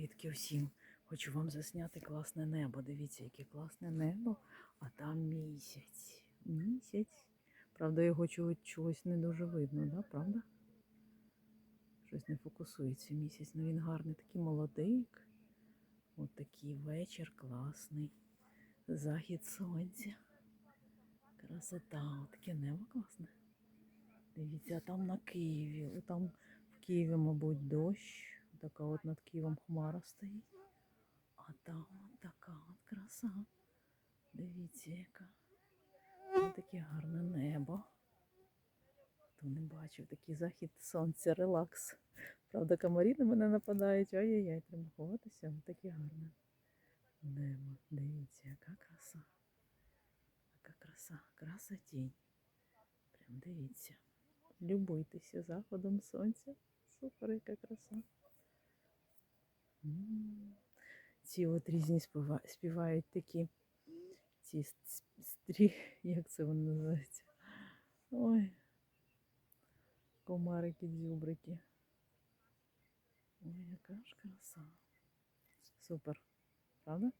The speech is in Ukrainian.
Привітки усім! Хочу вам засняти класне небо. Дивіться, яке класне небо, а там місяць. Місяць. Правда, його чого- чогось не дуже видно, да? правда? Щось не фокусується місяць. Ну він гарний, такий молодик. От такий вечір класний. Захід сонця. Красота, От таке небо класне. Дивіться, а там на Києві. Там в Києві, мабуть, дощ. Така от над Києвом хмара стоїть. А там от така от краса. Дивіться, яка. Таке гарне небо. Хто не бачив, такий захід сонця, релакс. Правда, комарі на мене нападають. Ай-яй-яй, треба ховатися. Таке гарне небо. Дивіться, яка краса. Яка краса, краса тінь. Прям дивіться. Любуйтеся заходом сонця. Супер, яка краса. Ці от різні співають такі ці стрі, як це вони називаються? Ой. Комарики, дзюбрики. Ой, яка ж краса. Супер. Правда?